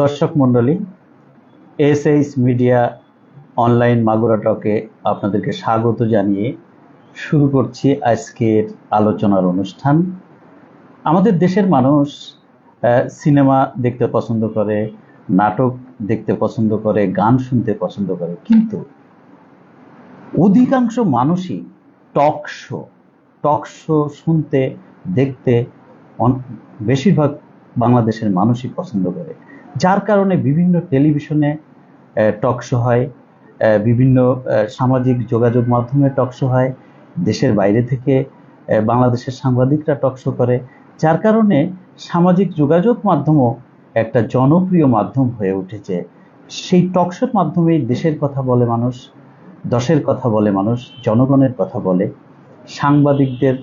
দর্শক মণ্ডলী S H media online Magura টকে আপনাদেরকে স্বাগত জানিয়ে শুরু করছি আজকের আলোচনার অনুষ্ঠান। আমাদের দেশের মানুষ সিনেমা দেখতে পছন্দ করে, নাটক দেখতে পছন্দ করে, গান শুনতে পছন্দ করে, কিন্তু অধিকাংশ মানুষই টক শো টক শো শুনতে, দেখতে বেশিরভাগ বাংলাদেশের মানুষই পছন্দ করে। যার কারণে বিভিন্ন টেলিভিশনে টক শো হয় বিভিন্ন সামাজিক যোগাযোগ মাধ্যমে টক শো হয়, দেশের বাইরে থেকে বাংলাদেশের সাংবাদিকরা টক শো করে, যার কারণে সামাজিক যোগাযোগ মাধ্যমও একটা জনপ্রিয় মাধ্যম হয়ে উঠেছে। সেই টক শোর মাধ্যমেই দেশের কথা বলে মানুষ, দশের কথা বলে মানুষ, জনগণের কথা বলে, সাংবাদিকদের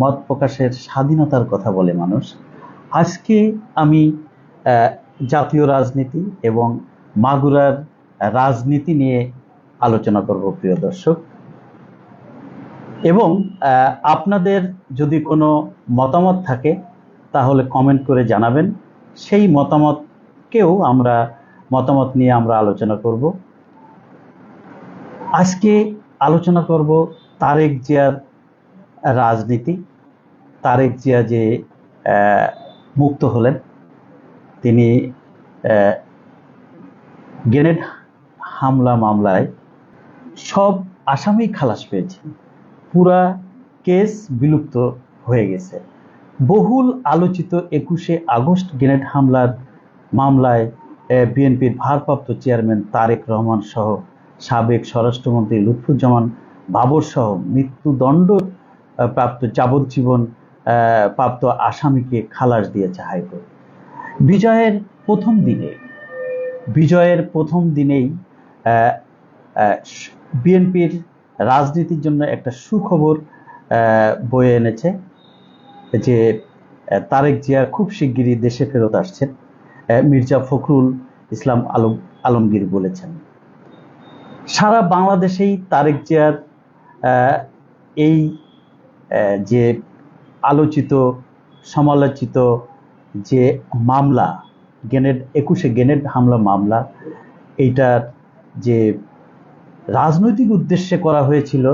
মত প্রকাশের স্বাধীনতার কথা বলে মানুষ। আজকে আমি জাতীয় রাজনীতি এবং মাগুরার রাজনীতি নিয়ে আলোচনা করব, প্রিয় দর্শক। এবং আপনাদের যদি কোনো মতামত থাকে, তাহলে কমেন্ট করে জানাবেন। সেই মতামতকেও আমরা, মতামত নিয়ে আমরা আলোচনা করব। আজকে আলোচনা করব তারেক জিয়ার রাজনীতি। তারেক জিয়া যে মুক্ত হলেন তিনি গ্রেনেড হামলা মামলায় সব আসামি খালাস পেয়েছেন। পুরা কেস বিলুপ্ত হয়ে গেছে। বহুল আলোচিত একুশে আগস্ট গ্রেনেড হামলার মামলায় বিএনপির ভারপ্রাপ্ত চেয়ারম্যান তারেক রহমান সহ সাবেক স্বরাষ্ট্রমন্ত্রী লুৎফুজ্জামান বাবর সহ মৃত্যুদণ্ড প্রাপ্ত যাবজ্জীবন প্রাপ্ত আসামিকে খালাস দিয়েছে হাইকোর্ট। বিজয়ের প্রথম দিনে। বিজয়ের প্রথম দিনেই বিএনপির রাজনীতির জন্য একটা সুখবর বয়ে এনেছে যে তারেক জিয়া খুব শিগগিরই দেশে ফেরত আসছেন মির্জা ফখরুল ইসলাম আলম, আলমগীর বলেছেন। সারা বাংলাদেশেই তারেক জিয়ার এই যে আলোচিত, সমালোচিত যে মামলা গ্রেনেড একুশে গ্রেনেড হামলা মামলা, এইটার যে রাজনৈতিক উদ্দেশ্যে করা হয়েছিল,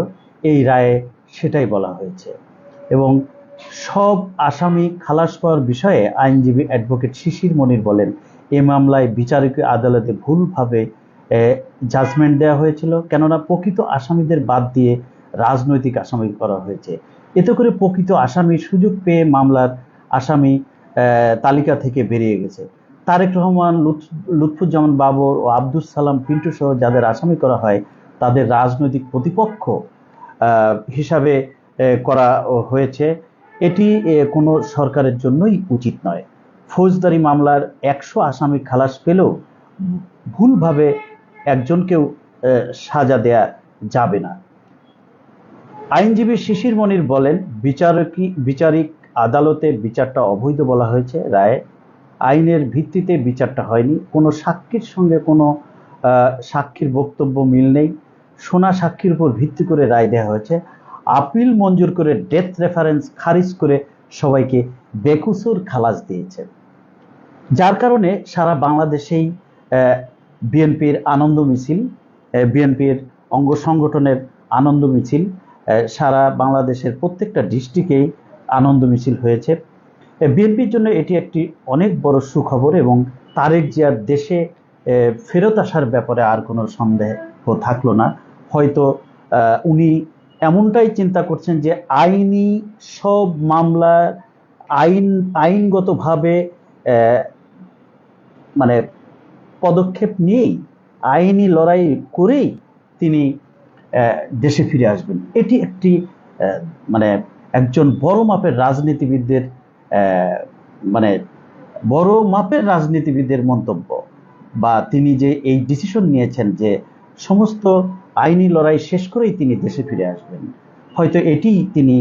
এই রায়ে সেটাই বলা হয়েছে। এবং সব আসামি খালাস পাওয়ার বিষয়ে আইনজীবী অ্যাডভোকেট শিশির মনির বলেন, এ মামলায় বিচারিক আদালতে ভুলভাবে জাজমেন্ট দেওয়া হয়েছিল, কেননা প্রকৃত আসামিদের বাদ দিয়ে রাজনৈতিক আসামি করা হয়েছে। এতে করে প্রকৃত আসামি সুযোগ পেয়ে মামলার আসামি তালিকা থেকে বেরিয়ে গেছে। তারেক রহমান লুৎফুজ্জামান বাবর ও আব্দুল সালাম পিন্টু সহ যাদের আসামি করা হয়, তাদের রাজনৈতিক প্রতিপক্ষ হিসাবে করা হয়েছে। এটি কোনো সরকারের জন্যই উচিত নয়। ফৌজদারি মামলার একশো আসামি খালাস পেলেও ভুলভাবে একজনকেও সাজা দেয়া যাবে না। আইনজীবী শিশির মনির বলেন বিচারকী বিচারিক আদালতে বিচারটা অবৈধ বলা হয়েছে, রায়ে আইনের ভিত্তিতে বিচারটা হয়নি। কোনো সাক্ষীর সঙ্গে কোনো সাক্ষীর বক্তব্য মিল নেই। সোনা সাক্ষীর উপর ভিত্তি করে রায় দেওয়া হয়েছে। আপিল মঞ্জুর করে ডেথ রেফারেন্স খারিজ করে সবাইকে বেকুসুর খালাস দিয়েছে। যার কারণে সারা বাংলাদেশেই বিএনপির আনন্দ মিছিল বিএনপির অঙ্গ সংগঠনের আনন্দ মিছিল সারা বাংলাদেশের প্রত্যেকটা ডিস্ট্রিক্টেই আনন্দ মিছিল হয়েছে বিএনপির জন্য এটি একটি অনেক বড় সুখবর এবং তারেক জিয়ার দেশে ফেরত আসার ব্যাপারে আর কোনো সন্দেহ থাকল না। হয়তো উনি এমনটাই চিন্তা করছেন যে আইনি সব মামলা আইন, আইনগতভাবে মানে পদক্ষেপ নিয়েই, আইনি লড়াই করেই তিনি দেশে ফিরে আসবেন। এটি একটি মানে একজন বড় মাপের রাজনীতিবিদদের মানে বড় মাপের রাজনীতিবিদদের মন্তব্য বা তিনি যে এই ডিসিশন নিয়েছেন যে সমস্ত আইনি লড়াই শেষ করেই তিনি দেশে ফিরে আসবেন। হয়তো এটি তিনি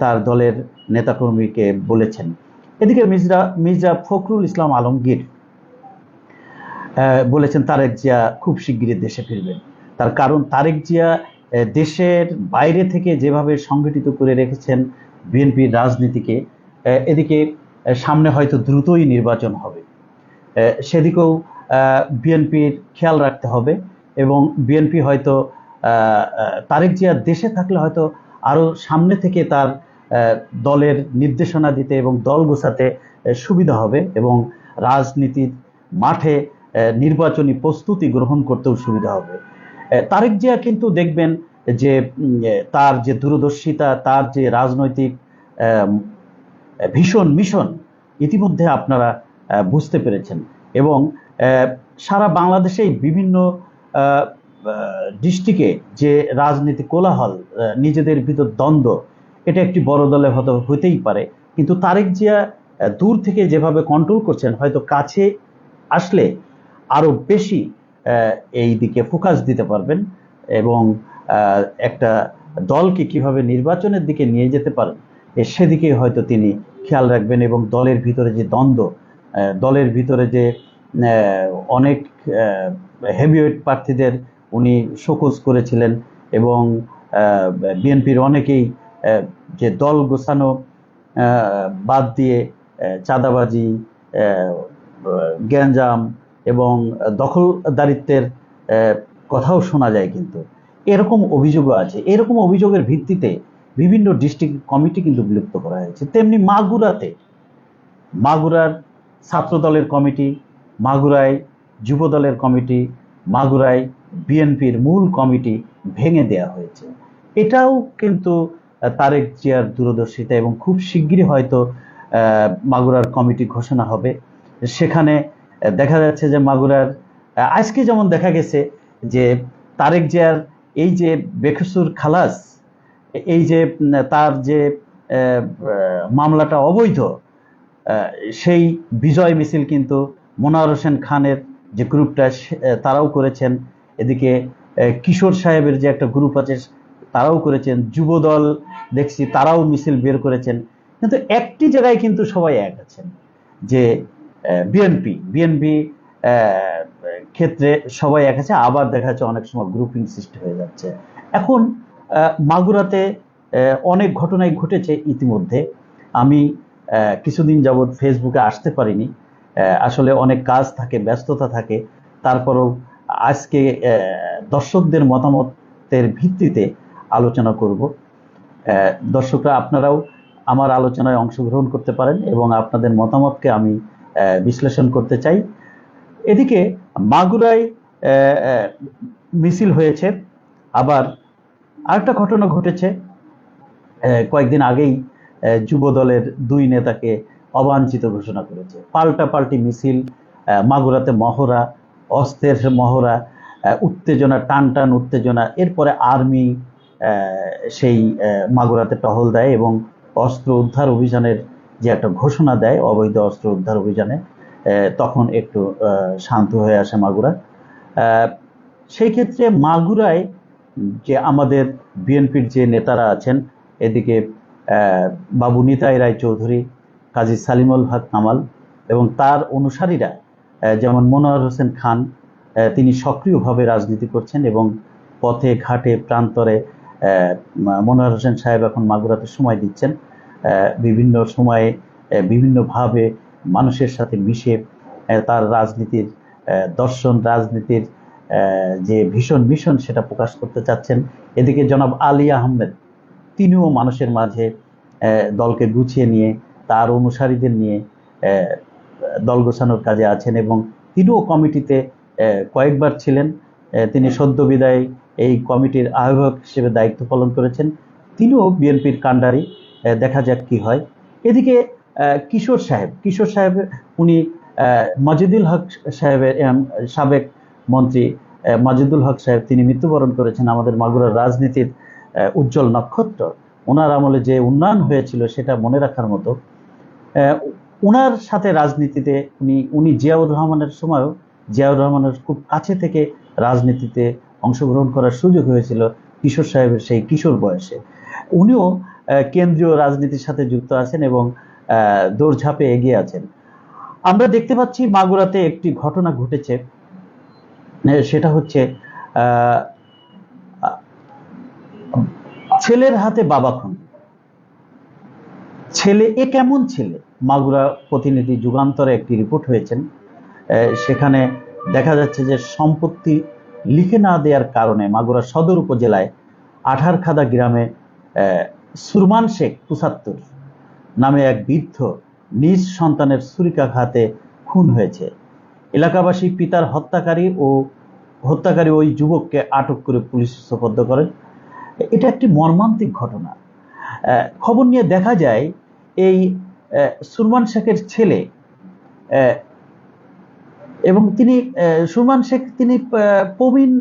তার দলের নেতাকর্মীকে বলেছেন। এদিকে মির্জা মির্জা ফখরুল ইসলাম আলমগীর বলেছেন, তারেক জিয়া খুব শিগগিরই দেশে ফিরবেন। তার কারণ, তারেক জিয়া দেশের বাইরে থেকে যেভাবে সংগঠিত করে রেখেছেন বিএনপির রাজনীতিকে এদিকে সামনে হয়তো দ্রুতই নির্বাচন হবে। সেদিকেও বিএনপির খেয়াল রাখতে হবে এবং বিএনপি হয়তো তারেক জিয়া দেশে থাকলে হয়তো আরও সামনে থেকে তার দলের নির্দেশনা দিতে এবং দল গোছাতে সুবিধা হবে এবং রাজনীতির মাঠে নির্বাচনী প্রস্তুতি গ্রহণ করতেও সুবিধা হবে। তারেক জিয়া কিন্তু দেখবেন যে তার যে দূরদর্শিতা, তার যে রাজনৈতিক ভীষণ মিশন, ইতিমধ্যে আপনারা বুঝতে পেরেছেন। এবং সারা বাংলাদেশেই বিভিন্ন ডিস্ট্রিক্টে যে রাজনীতি কোলাহল নিজেদের ভিতর দ্বন্দ্ব, এটা একটি বড় দলে হয়তো হতেই পারে। কিন্তু তারেক জিয়া দূর থেকে যেভাবে কন্ট্রোল করছেন, হয়তো কাছে আসলে আরও বেশি এই দিকে ফোকাস দিতে পারবেন এবং একটা দলকে কীভাবে নির্বাচনের দিকে নিয়ে যেতে পারেন সেদিকে হয়তো তিনি খেয়াল রাখবেন এবং দলের ভিতরে যে দ্বন্দ্ব দলের ভিতরে যে অনেক হেভিওয়েট প্রার্থীদের উনি শোকজ করেছিলেন এবং বিএনপির অনেকেই যে দল গোছানো বাদ দিয়ে চাঁদাবাজি গ্যাঞ্জাম এবং দখলদারিত্বের কথাও শোনা যায় কিন্তু। এরকম অভিযোগও আছে। এরকম অভিযোগের ভিত্তিতে বিভিন্ন ডিস্ট্রিক্ট কমিটি কিন্তু বিলুপ্ত করা হয়েছে। তেমনি মাগুরাতে, মাগুরার ছাত্র দলের কমিটি, মাগুরায় যুব দলের কমিটি, মাগুরায় বিএনপির মূল কমিটি ভেঙে দেয়া হয়েছে। এটাও কিন্তু তারেক জিয়ার দূরদর্শিতা এবং খুব শিগগিরই হয়তো মাগুরার কমিটি ঘোষণা হবে। সেখানে দেখা যাচ্ছে যে মাগুরার আজকে যেমন দেখা গেছে যে তারেক জিয়ার এই যে বেকসুর খালাস, এই যে তার যে মামলাটা অবৈধ সেই বিজয় মিছিল কিন্তু মোনার হোসেন খানের যে গ্রুপটা তারাও করেছেন। এদিকে কিশোর সাহেবের যে একটা গ্রুপ আছে, তারাও করেছেন। যুবদল দেখছি, তারাও মিছিল বের করেছেন। কিন্তু একটি জায়গায় কিন্তু সবাই এক আছেন, যে বিএনপি বিএনপি ক্ষেত্রে সবাই এক আছে, আবার দেখা যাচ্ছে অনেক সময় গ্রুপিং সৃষ্টি হয়ে যাচ্ছে। এখন মাগুরাতে অনেক ঘটনাই ঘটেছে ইতিমধ্যে। আমি কিছুদিন যাবৎ ফেসবুকে আসতে পারিনি। আসলে অনেক কাজ থাকে, ব্যস্ততা থাকে। তারপরেও আজকে দর্শকদের মতামতের ভিত্তিতে আলোচনা করব। দর্শকরা, আপনারাও আমার আলোচনায় অংশগ্রহণ করতে পারেন এবং আপনাদের মতামতকে আমি বিশ্লেষণ করতে চাই। এদিকে মাগুরায় মিছিল হয়েছে। আবার আরেকটা ঘটনা ঘটেছে। কয়েকদিন আগেই যুব দলের দুই নেতাকে অবাঞ্ছিত ঘোষণা করেছে। পাল্টা পাল্টি মিছিল মাগুরাতে মহড়া অস্ত্রের মহড়া উত্তেজনা, টান টান উত্তেজনা। এরপরে আর্মি সেই মাগুরাতে টহল দেয় এবং অস্ত্র উদ্ধার অভিযানের যে একটা ঘোষণা দেয় অবৈধ অস্ত্র উদ্ধার অভিযানে তখন একটু শান্ত হয়ে আসে মাগুরা। সেই ক্ষেত্রে মাগুরায় যে আমাদের বিএনপির যে নেতারা আছেন, এদিকে বাবু নিতাই রায় চৌধুরী, কাজী সালিমুল হক কামাল এবং তার অনুসারীরা যেমন মনোয়ার হোসেন খান তিনি সক্রিয়ভাবে রাজনীতি করছেন এবং পথে, ঘাটে, প্রান্তরে মনোয়ার হোসেন সাহেব এখন মাগুরাতে সময় দিচ্ছেন। বিভিন্ন সময়ে বিভিন্নভাবে মানুষের সাথে মিশে তার রাজনীতির দর্শন রাজনীতির যে ভীষণ মিশন সেটা প্রকাশ করতে চাচ্ছেন। এদিকে জনাব আলী আহমেদ, তিনিও মানুষের মাঝে দলকে গুছিয়ে নিয়ে, তার অনুসারীদের নিয়ে দল গোছানোর কাজে আছেন এবং তিনিও কমিটিতে কয়েকবার ছিলেন। তিনি সদ্য বিদায় এই কমিটির আহ্বায়ক হিসেবে দায়িত্ব পালন করেছেন। তিনিও বিএনপির কাণ্ডারি। দেখা যাক কি হয়। এদিকে কিশোর সাহেব কিশোর সাহেব, উনি মাজিদুল হক সাহেবের সাবেক মন্ত্রী মাজিদুল হক সাহেব, তিনি মৃত্যুবরণ করেছেন আমাদের মাগুরার রাজনীতির উজ্জ্বল নক্ষত্র। ওনার আমলে যে উন্নয়ন হয়েছিল, সেটা মনে রাখার মতো। ওনার সাথে রাজনীতিতে উনি উনি জিয়াউর রহমানের সময়ও, জিয়াউর রহমানের খুব কাছে থেকে রাজনীতিতে অংশগ্রহণ করার সুযোগ হয়েছিল কিশোর সাহেবের সেই কিশোর বয়সে। উনিও কেন্দ্রীয় রাজনীতির সাথে যুক্ত আছেন এবং দৌড়ঝাঁপে এগিয়ে আছেন। আমরা দেখতে পাচ্ছি মাগুরাতে একটি ঘটনা ঘটেছে। সেটা হচ্ছে ছেলের হাতে বাবা খুন। ছেলে এ কেমন ছেলে? মাগুরা প্রতিনিধি যুগান্তরে একটি রিপোর্ট হয়েছেন। সেখানে দেখা যাচ্ছে যে সম্পত্তি লিখে না দেওয়ার কারণে মাগুরা সদর উপজেলায় আঠারখাদা গ্রামে সুরমান শেখ পঁচাত্তর নামে এক বৃদ্ধ নিজ সন্তানের ছুরিকাঘাতে খুন হয়েছে। এলাকাবাসী পিতার হত্যাকারী ও হত্যাকারী ওই যুবককে আটক করে পুলিশ সোপর্দ করেন। এটা একটি মর্মান্তিক ঘটনা। খবর নিয়ে দেখা যায়, এই সুরমান শেখের ছেলে এবং তিনি সুরমান শেখ তিনি প্রবীণ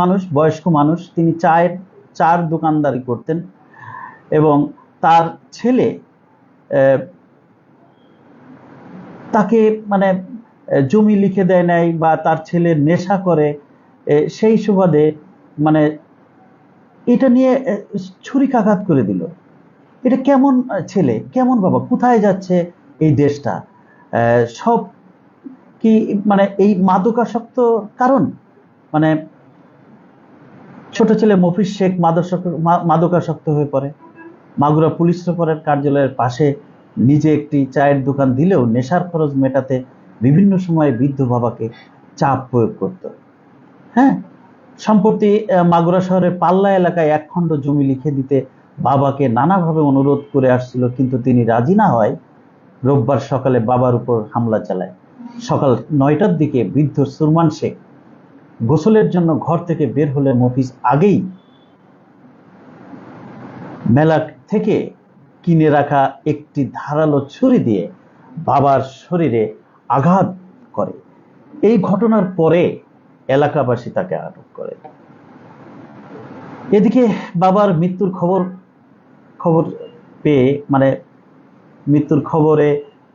মানুষ, বয়স্ক মানুষ। তিনি চায়ের, চার দোকানদারি করতেন। এবং তার ছেলে তাকে মানে জমি লিখে দেয় নাই বা তার ছেলে নেশা করে সেই সুবাদে মানে এটা নিয়ে ছুরিকাঘাত করে দিল। এটা কেমন ছেলে? কেমন বাবা? কোথায় যাচ্ছে এই দেশটা? সব কি মানে এই মাদকাসক্ত কারণ? মানে ছোট ছেলে মফিজ শেখ মাদকাসক্ত হয়ে পড়ে। মাগুরা পুলিশ সুপারের কার্যালয়ের পাশে নিজে একটি চায়ের দোকান দিলেও নেশার খরচ মেটাতে বিভিন্ন সময়ে বৃদ্ধ বাবাকে চাপ প্রয়োগ করত। হ্যাঁ সম্প্রতি মাগুরা শহরের পাল্লা এলাকায় এক খণ্ড জমি লিখে দিতে বাবাকে নানাভাবে অনুরোধ করে আসছিল, কিন্তু তিনি রাজি না হয় রোববার সকালে বাবার উপর হামলা চালায়। সকাল নয়টার দিকে বৃদ্ধ সুরমান শেখ গোসলের জন্য ঘর থেকে বের হলে মফিজ আগেই মেলা থেকে কিনে রাখা একটি ধারালো ছুরি দিয়ে বাবার শরীরে আঘাত করে। এই ঘটনার পরে এলাকাবাসী তাকে আটক করে। এদিকে বাবার মৃত্যুর খবর খবর পেয়ে মানে মৃত্যুর খবরে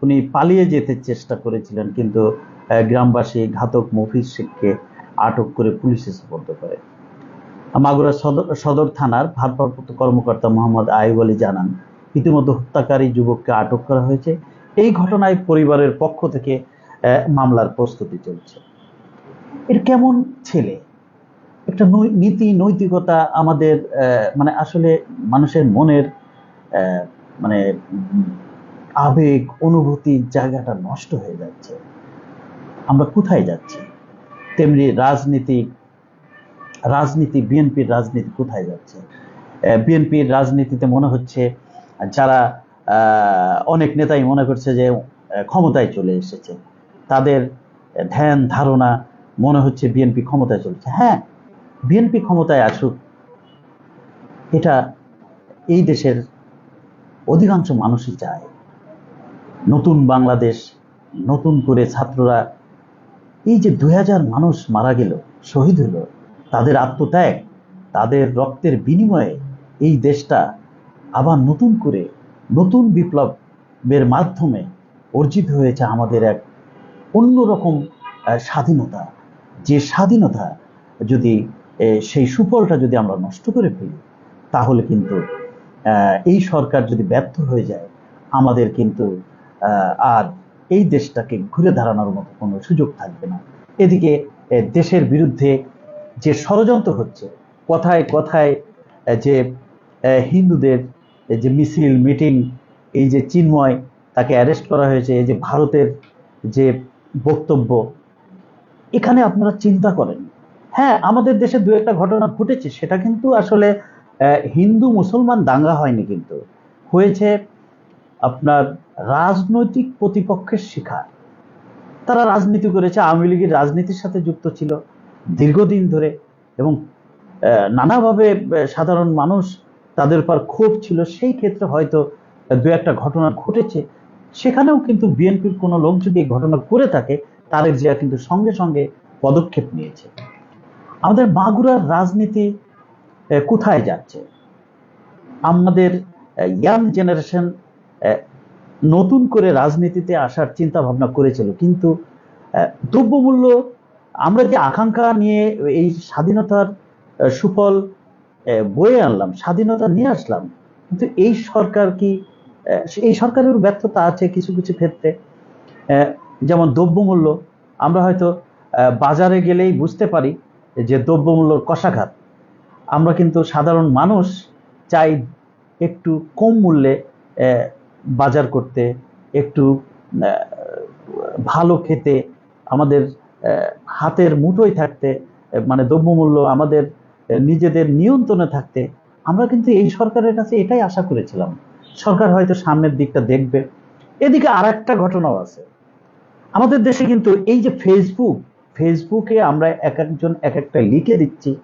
উনি পালিয়ে যেতে চেষ্টা করেছিলেন, কিন্তু গ্রামবাসী ঘাতক মফিজ শেখকে আটক করে পুলিশে সুপর্দ করে। মাগুরা সদর সদর থানার ভারপ্রাপ্ত কর্মকর্তা মোহাম্মদ আইব আলী জানান, ইতিমধ্যে হত্যাকারী যুবককে আটক করা হয়েছে। এই ঘটনায় পরিবারের পক্ষ থেকে মামলার প্রস্তুতি চলছে। এর কেমন ছেলে? একটা নীতি, নৈতিকতা আমাদের মানে আসলে মানুষের মনের মানে আবেগ অনুভূতির জায়গাটা নষ্ট হয়ে যাচ্ছে। আমরা কোথায় যাচ্ছি? তেমনি রাজনীতি রাজনীতি, বিএনপির রাজনীতি কোথায় যাচ্ছে? বিএনপির রাজনীতিতে মনে হচ্ছে যারা অনেক নেতাই মনে করছে যে ক্ষমতায় চলে এসেছে। তাদের ধ্যান, ধারণা মনে হচ্ছে বিএনপি ক্ষমতায় চলছে। হ্যাঁ বিএনপি ক্ষমতায় আসুক, এটা এই দেশের অধিকাংশ মানুষই চায়। নতুন বাংলাদেশ, নতুন করে ছাত্ররা, এই যে দুই হাজার মানুষ মারা গেল, শহীদ হলো তাদের আত্মত্যাগ, তাদের রক্তের বিনিময়ে এই দেশটা আবার নতুন করে, নতুন বিপ্লবের মাধ্যমে অর্জিত হয়েছে আমাদের এক অন্যরকম স্বাধীনতা। যে স্বাধীনতা যদি সেই সুফলটা যদি আমরা নষ্ট করে ফেলি, তাহলে কিন্তু এই সরকার যদি ব্যর্থ হয়ে যায়, আমাদের কিন্তু আর এই দেশটাকে ঘুরে দাঁড়ানোর মতো কোনো সুযোগ থাকবে না। এদিকে দেশের বিরুদ্ধে যে ষড়যন্ত্র হচ্ছে, কথায় কথায় যে হিন্দুদের যে মিছিল, মিটিং, এই যে চিন্ময়, তাকে অ্যারেস্ট করা হয়েছে, এই যে ভারতের যে বক্তব্য, এখানে আপনারা চিন্তা করেন। হ্যাঁ আমাদের দেশে দু একটা ঘটনা ঘটেছে, সেটা কিন্তু আসলে হিন্দু মুসলমান দাঙ্গা হয়নি কিন্তু। হয়েছে আপনার রাজনৈতিক প্রতিপক্ষের শিকার। তারা রাজনীতি করেছে, আওয়ামী লীগের রাজনীতির সাথে যুক্ত ছিল। দীর্ঘদিন ধরে এবং নানাভাবে সাধারণ মানুষ তাদের উপর ক্ষোভ ছিল, সেই ক্ষেত্রে হয়তো দু একটা ঘটনা ঘটেছে। সেখানেও কিন্তু বিএনপির কোনো লোক যদি এই ঘটনা করে থাকে তারেক জিয়া কিন্তু সঙ্গে সঙ্গে পদক্ষেপ নিয়েছে। আমাদের মাগুরার রাজনীতি কোথায় যাচ্ছে? আমাদের ইয়াং জেনারেশন নতুন করে রাজনীতিতে আসার চিন্তা ভাবনা করেছিল, কিন্তু দ্রব্যমূল্য আমরা যে আকাঙ্ক্ষা নিয়ে এই স্বাধীনতার সুফল বয়ে আনলাম, স্বাধীনতা নিয়ে আসলাম, কিন্তু এই সরকার কি এই সরকারের ব্যর্থতা আছে কিছু কিছু ক্ষেত্রে। যেমন দ্রব্যমূল্য, আমরা হয়তো বাজারে গেলেই বুঝতে পারি যে দ্রব্যমূল্যর কষাঘাত। আমরা কিন্তু সাধারণ মানুষ চাই একটু কম মূল্যে বাজার করতে, একটু ভালো খেতে আমাদের হাতের মুঠোয় থাকতে মানে দ্রব্যমূল্য আমাদের নিজেদের নিয়ন্ত্রণে থাকতে, আমরা কিন্তু এই সরকারের কাছে এটাই আশা করেছিলাম। সরকার হয়তো সামনের দিকটা দেখবে। এদিকে আর একটা ঘটনাও আছে। আমাদের দেশে কিন্তু এই যে ফেসবুক ফেসবুকে আমরা এক একজন এক একটা লিখে দিচ্ছি।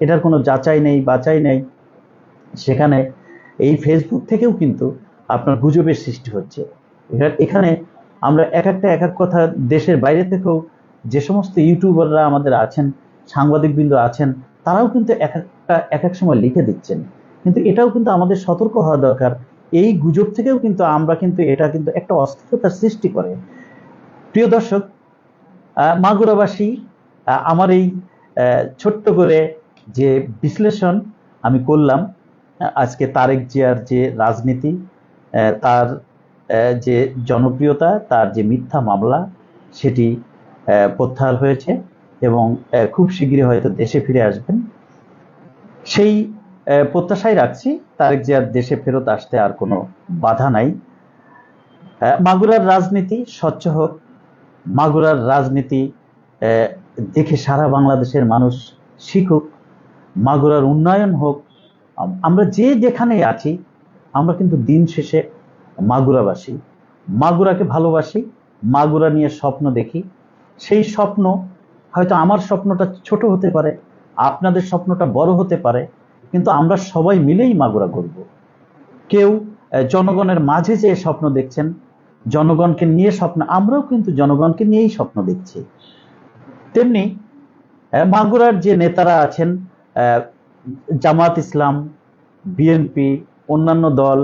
এটার কোনো যাচাই নেই বাচাই নেই। সেখানে এই ফেসবুক থেকেও কিন্তু আপনার গুজবের সৃষ্টি হচ্ছে। এখানে- এখানে আমরা এক একটা এক এক কথা দেশের বাইরে থেকেও যে সমস্ত ইউটিউবাররা আমাদের আছেন, সাংবাদিকবৃন্দ আছেন, তারাও কিন্তু এক একটা, এক এক সময় লিখে দিচ্ছেন। কিন্তু এটাও কিন্তু আমাদের সতর্ক হওয়া দরকার। এই গুজব থেকেও কিন্তু আমরা কিন্তু এটা কিন্তু একটা অস্থিরতার সৃষ্টি করে। প্রিয় দর্শক মাগুরাবাসী আমার এই ছোট্ট করে যে বিশ্লেষণ আমি করলাম আজকে তারেক জিয়ার যে রাজনীতি তার যে জনপ্রিয়তা, তার যে মিথ্যা মামলা, সেটি প্রত্যাহার হয়েছে এবং খুব শীঘ্রই হয়তো দেশে ফিরে আসবেন। সেই প্রত্যাশাই রাখছি, তারেক জিয়ার দেশে ফেরত আসতে আর কোনো বাধা নাই। মাগুরার রাজনীতি স্বচ্ছ হোক, মাগুরার রাজনীতি দেখে সারা বাংলাদেশের মানুষ শিখুক, মাগুরার উন্নয়ন হোক। আমরা যে যেখানে আছি, আমরা কিন্তু দিন শেষে মাগুরাবাসী। মাগুরাকে ভালোবাসি, মাগুরা নিয়ে স্বপ্ন দেখি। সেই স্বপ্ন হয়তো আমার স্বপ্নটা ছোট হতে পারে, আপনাদের স্বপ্নটা বড় হতে পারে, কিন্তু আমরা সবাই মিলেই মাগুরা করব। কেউ জনগণের মাঝে যে স্বপ্ন দেখছেন, জনগণকে নিয়ে স্বপ্ন, আমরাও কিন্তু জনগণকে নিয়েই স্বপ্ন দেখছি। তেমনি মাগুরার যে নেতারা আছেন জামাত ইসলাম, বিএনপি, অন্যান্য দল,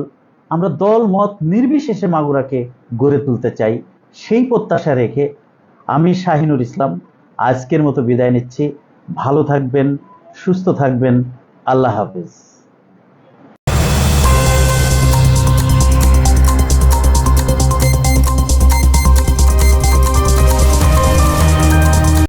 আমরা দল মত নির্বিশেষে মাগুরাকে গড়ে তুলতে চাই, সেই প্রত্যাশা রেখে আমি শাহিনুর ইসলাম। আজকের মতো বিদায় নিচ্ছি। ভালো থাকবেন সুস্থ থাকবেন। আল্লাহ হাফিজ।